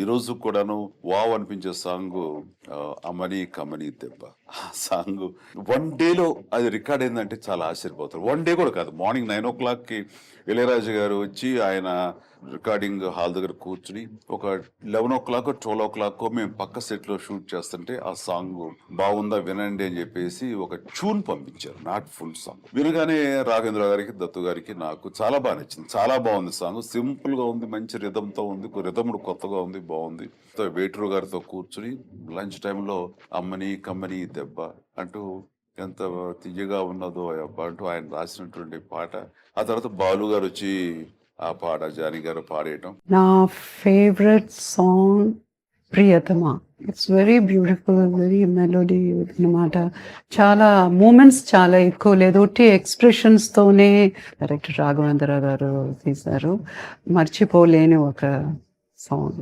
ఈ రోజు కూడాను వావ్ అనిపించే సాంగ్ అమని కమని దెబ్బ. ఆ సాంగ్ వన్ డేలో అది రికార్డ్ అయిందంటే చాలా ఆశ్చర్యపోతారు. వన్ డే కూడా కాదు మార్నింగ్ నైన్ ఓ క్లాక్కి ఇళయరాజు గారు వచ్చి ఆయన రికార్డింగ్ హాల్ దగ్గర కూర్చుని ఒక eleven o'clock twelve o'clock మేము పక్క సెట్లో షూట్ చేస్తుంటే ఆ సాంగ్ బాగుందా వినండి అని చెప్పేసి ఒక ట్యూన్ పంపించారు నాట్ ఫుల్ సాంగ్. వినగానే రాఘవేంద్ర గారికి దత్తు గారికి నాకు చాలా బాగా నచ్చింది. చాలా బాగుంది సాంగ్. సింపుల్గా ఉంది మంచి రిధంతో ఉంది రిధముడు కొత్తగా ఉంది. బాగుంది. వేటరు గారితో కూర్చుని లంచ్ టైంలో అమ్మని కమ్మని దెబ్బ అంటూ ఎంత తీయగా ఉన్నదో అంటూ ఆయన రాసినటువంటి పాట. ఆ తర్వాత బాలు గారు వచ్చి ఆ పాట జాని గారు పాడేయటం. నా favourite song Priyatama. It's very beautiful very melody అనమాట చాలా మూమెంట్స్ చాలా ఎక్కువ లేదు. ఒట్టి ఎక్స్ప్రెషన్స్తోనే డైరెక్టర్ రాఘవేంద్ర గారు తీశారు. మర్చిపోలేని ఒక సాంగ్.